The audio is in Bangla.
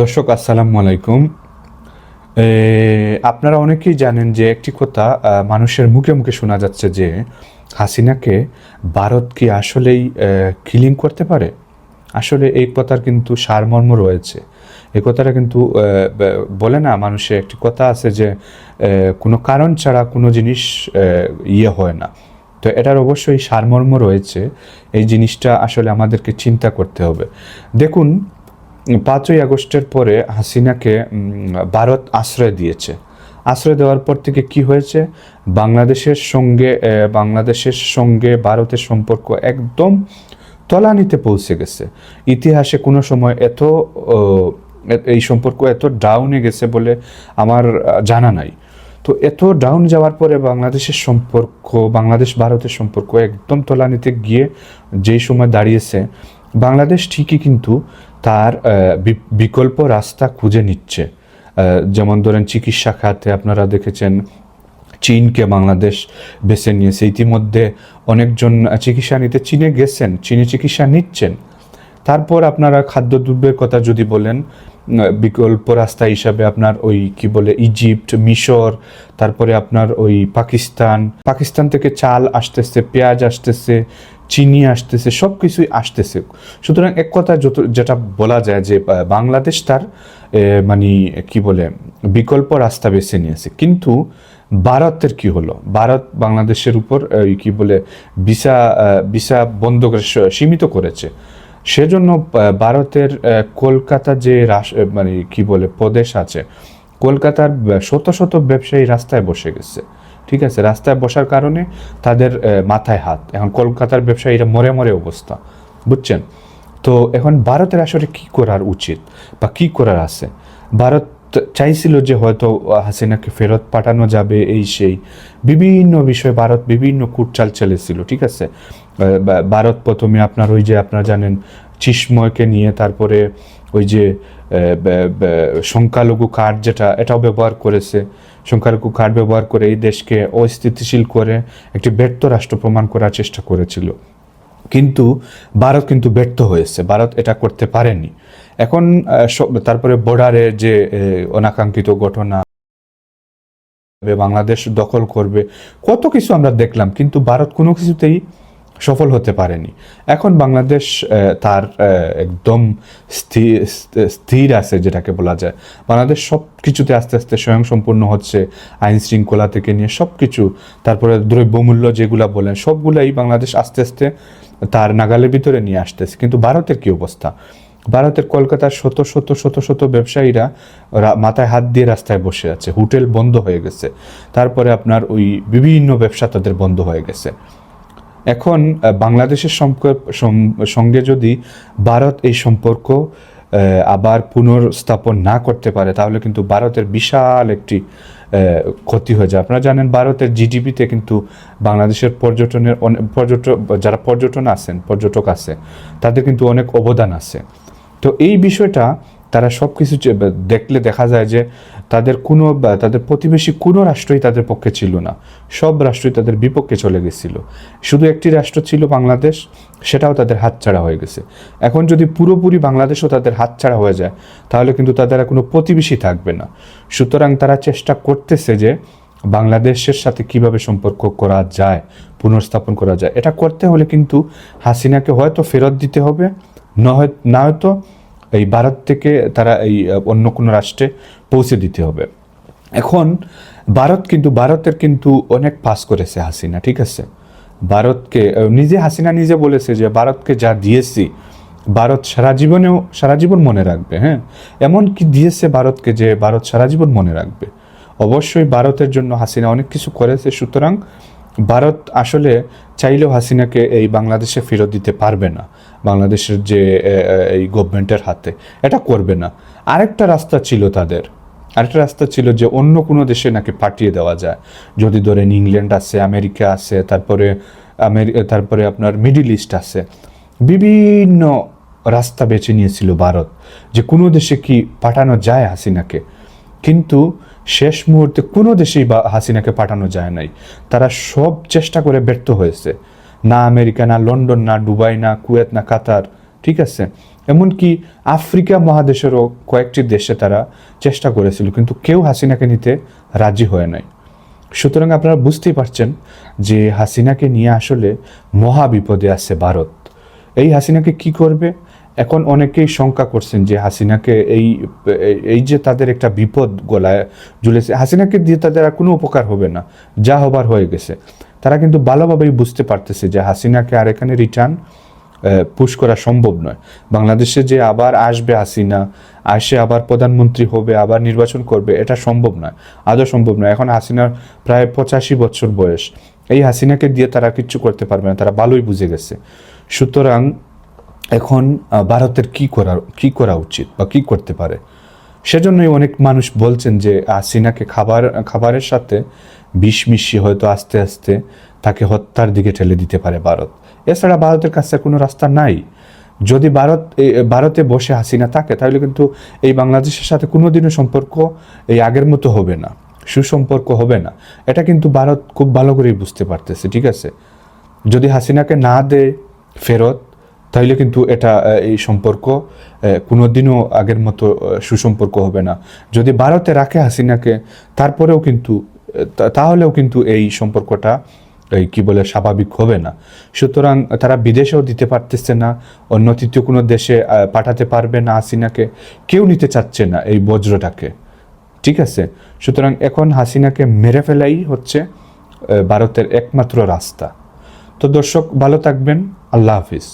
দর্শক, আসসালামু আলাইকুম। আপনারা অনেকেই জানেন যে একটি কথা মানুষের মুখে মুখে শোনা যাচ্ছে যে হাসিনাকে ভারত কি আসলেই কিলিং করতে পারে? আসলে এই কথার কিন্তু সারমর্ম রয়েছে। এই কথাটা কিন্তু বলে না মানুষের একটি কথা আছে যে কোনো কারণ ছাড়া কোনো জিনিস ইয়ে হয় না। তো এটার অবশ্যই সারমর্ম রয়েছে। এই জিনিসটা আসলে আমাদেরকে চিন্তা করতে হবে। দেখুন পাঁচই আগস্টের পরে হাসিনাকে ভারত আশ্রয় দিয়েছে। আশ্রয় দেওয়ার পর থেকে কি হয়েছে? বাংলাদেশের সঙ্গে বাংলাদেশের সঙ্গে ভারতের সম্পর্ক একদম তলানিতে পৌঁছে গেছে। ইতিহাসে কোনো সময় এত এই সম্পর্ক এত ডাউনে গেছে বলে আমার জানা নাই। তো এত ডাউন যাওয়ার পরে বাংলাদেশের সম্পর্ক, বাংলাদেশ ভারতের সম্পর্ক একদম তলানিতে গিয়ে যেই সময় দাঁড়িয়েছে, বাংলাদেশ ঠিকই কিন্তু তার বিকল্প রাস্তা খুঁজে নিচ্ছে। যেমন ধরেন চিকিৎসা খাতে আপনারা দেখেছেন, চীনকে বাংলাদেশ বেছে নিয়েছে। ইতিমধ্যে অনেকজন চিকিৎসা নিতে চীনে গেছেন, চীনে চিকিৎসা নিচ্ছেন। তারপর আপনারা খাদ্যদ্রব্যের কথা যদি বলেন বিকল্প রাস্তা হিসাবে আপনার ওই কি বলে, ইজিপ্ট, মিশর, তারপরে আপনার ওই পাকিস্তান পাকিস্তান থেকে চাল আসতেছে, পেঁয়াজ আসতেছে, চিনি আসতেছে সব কিছুই আসতেছে। সুতরাং এক কথা যত, যেটা বলা যায় যে বাংলাদেশ তার মানে কি বলে, বিকল্প রাস্তা বেছে নিয়েছে। কিন্তু ভারতের কি হলো? ভারত বাংলাদেশের উপর কি বলে, ভিসা ভিসা বন্ধ করে সীমিত করেছে। সেজন্য ভারতের কলকাতা যে রাস- মানে কি বলে, প্রদেশ আছে, কলকাতার শত শত ব্যবসায়ী রাস্তায় বসে গেছে। ঠিক আছে? রাস্তায় বসার কারণে তাদের মাথায় হাত। এখন কলকাতার ব্যবসায়ীরা মরে মরে অবস্থা। বুঝছেন? তো এখন ভারতের আসলে কি করার উচিত বা কি করার আছে? ভারত চাইছিল যে হয়তো হাসিনাকে ফেরত পাঠানো যাবে, এই সেই। বিভিন্ন বিষয়ে ভারত বিভিন্ন কুটচাল চলেছিল ঠিক আছে? ভারত প্রথমে আপনার ওই যে আপনারা জানেন চিস্ময়কে নিয়ে তারপরে ওই যে সংখ্যালঘু কার্ড যেটা, এটাও ব্যবহার করেছে। সংখ্যালঘু কার্ড ব্যবহার করে এই দেশকে অস্থিতিশীল করে একটি ব্যর্থ রাষ্ট্র প্রমাণ করার চেষ্টা করেছিল। কিন্তু ভারত কিন্তু ব্যর্থ হয়েছে। ভারত এটা করতে পারেনি। এখন তারপরে বর্ডারে যে অনাকাঙ্ক্ষিত ঘটনা, বাংলাদেশ দখল করবে, কত কিছু আমরা দেখলাম, কিন্তু ভারত কোনো কিছুতেই সফল হতে পারেনি। এখন বাংলাদেশ তার একদম স্থির স্থির আছে, যেটাকে বলা যায়। বাংলাদেশ সব কিছুতে আস্তে আস্তে স্বয়ংসম্পূর্ণ হচ্ছে, আইন শৃঙ্খলা থেকে নিয়ে সব কিছু, তারপরে দ্রব্যমূল্য যেগুলা বলেন, সবগুলাই বাংলাদেশ আস্তে আস্তে তার নাগালের ভিতরে নিয়ে আসতেছে। কিন্তু ভারতের কি অবস্থা? ভারতের কলকাতার শত শত শত শত ব্যবসায়ীরা মাথায় হাত দিয়ে রাস্তায় বসে আছে। হোটেল বন্ধ হয়ে গেছে। তারপরে আপনার ওই বিভিন্ন ব্যবসা তাদের বন্ধ হয়ে গেছে। এখন বাংলাদেশের সঙ্গে যদি ভারত এই সম্পর্ক আবার পুনর্স্থাপন না করতে পারে, তাহলে কিন্তু ভারতের বিশাল একটি ক্ষতি হয়ে যায়। আপনারা জানেন, ভারতের জিডিপিতে কিন্তু বাংলাদেশের পর্যটনের অনে- পর্যটক, যারা পর্যটন আছেন, পর্যটক আছে, তাদের কিন্তু অনেক অবদান আছে। তো এই বিষয়টা তারা সব কিছু দেখলে দেখা যায় যে তাদের কোনো তাদের প্রতিবেশী কোনো রাষ্ট্রই তাদের পক্ষে ছিল না। সব রাষ্ট্রই তাদের বিপক্ষে চলে গেছিল। শুধু একটি রাষ্ট্র ছিল বাংলাদেশ, সেটাও তাদের হাতছাড়া হয়ে গেছে। এখন যদি পুরোপুরি বাংলাদেশও তাদের হাতছাড়া হয়ে যায়, তাহলে কিন্তু তাদের কোনো প্রতিবেশী থাকবে না। সুতরাং তারা চেষ্টা করতেছে যে বাংলাদেশের সাথে কীভাবে সম্পর্ক করা যায়, পুনর্স্থাপন করা যায়। এটা করতে হলে কিন্তু হাসিনাকে হয়তো ফেরত দিতে হবে। না হয়- হয়তো এই ভারত থেকে তারা এই অন্য কোনো রাষ্ট্রে পৌঁছে দিতে হবে। এখন ভারত কিন্তু, ভারতের কিন্তু অনেক পাস করেছে হাসিনা, ঠিক আছে? ভারতকে নিজে হাসিনা নিজে বলেছে যে, ভারতকে যা দিয়েছি, ভারত সারা জীবনেও, সারা জীবন মনে রাখবে। হ্যাঁ? এমন কি দিয়েছে ভারতকে যে, ভারত সারা জীবন মনে রাখবে? অবশ্যই ভারতের জন্য হাসিনা অনেক কিছু করেছে, সুতরাং ভারত আসলে চাইলেও হাসিনাকে এই বাংলাদেশে ফেরত দিতে পারবে না। বাংলাদেশের যে এই গভর্নমেন্টের হাতে। এটা করবে না। আরেকটা রাস্তা ছিল তাদের। আরেকটা রাস্তা ছিল যে অন্য কোনো দেশে নাকি পাঠিয়ে দেওয়া যায়। যদি ধরেন ইংল্যান্ড আছে, আমেরিকা আছে, তারপরে তারপরে আপনার মিডিল ইস্ট আছে। বিভিন্ন রাস্তা বেছে নিয়েছিল ভারত যে কোনো দেশে কি পাঠানো যায় হাসিনাকে। কিন্তু শেষ মুহূর্তে কোনো দেশেই বা হাসিনাকে পাঠানো যায় নাই। তারা সব চেষ্টা করে ব্যর্থ হয়েছে। না আমেরিকা, না লন্ডন, না দুবাই, না কুয়েত, না কাতার, ঠিক আছে? এমনকি আফ্রিকা মহাদেশেরও কয়েকটি দেশে তারা চেষ্টা করেছিল, কিন্তু কেউ হাসিনাকে নিতে রাজি হয় নাই। সুতরাং আপনারা বুঝতেই পারছেন যে হাসিনাকে নিয়ে আসলে মহা বিপদে আছে ভারত। এই হাসিনাকে কি করবে? এখন অনেকেই শঙ্কা করছেন যে হাসিনাকে এই এই যে তাদের একটা বিপদ গলায় ঝুলেছে, হাসিনাকে দিয়ে তাদের আর কোনো উপকার হবে না, যা হবার হয়ে গেছে। তারা কিন্তু ভালোভাবেই বুঝতে পারতেছে যে হাসিনাকে আর এখানে রিটার্ন পুশ করা সম্ভব নয়। বাংলাদেশে যে আবার আসবে হাসিনা আসে আবার প্রধানমন্ত্রী হবে, আবার নির্বাচন করবে, এটা সম্ভব নয়। আদৌ সম্ভব নয়। এখন হাসিনার প্রায় পঁচাশি বছর বয়স। এই হাসিনাকে দিয়ে তারা কিচ্ছু করতে পারবে না, তারা ভালোই বুঝে গেছে। সুতরাং এখন ভারতের কি করা কি করা উচিত বা কি করতে পারে? সেজন্যই অনেক মানুষ বলছেন যে হাসিনাকে খাবার, খাবারের সাথে বিষ মিশিয়ে হয়তো আস্তে আস্তে তাকে হত্যার দিকে ঠেলে দিতে পারে ভারত। এছাড়া ভারতের কাছে কোনো রাস্তা নাই। যদি ভারত ভারতে বসে হাসিনা থাকে, তাহলে কিন্তু এই বাংলাদেশের সাথে কোনোদিনও সম্পর্ক এই আগের মতো হবে না, সুসম্পর্ক হবে না। এটা কিন্তু ভারত খুব ভালো করেই বুঝতে পারতেছে, ঠিক আছে? যদি হাসিনাকে না দেয় ফেরত, তাহলে কিন্তু এটা এই সম্পর্ক কোনোদিনও আগের মতো সুসম্পর্ক হবে না। যদি ভারতে রাখে হাসিনাকে, তারপরেও কিন্তু তাহলেও কিন্তু এই সম্পর্কটা, এই কি বলে, স্বাভাবিক হবে না। সুতরাং তারা বিদেশেও দিতে পারতেছে না, অন্য তৃতীয় কোনো দেশে পাঠাতে পারবে না হাসিনাকে। কেউ নিতে চাচ্ছে না এই বজ্রটাকে। ঠিক আছে? সুতরাং এখন হাসিনাকে মেরে ফেলাই হচ্ছে ভারতের একমাত্র রাস্তা। তো দর্শক, ভালো থাকবেন। আল্লাহ হাফিজ।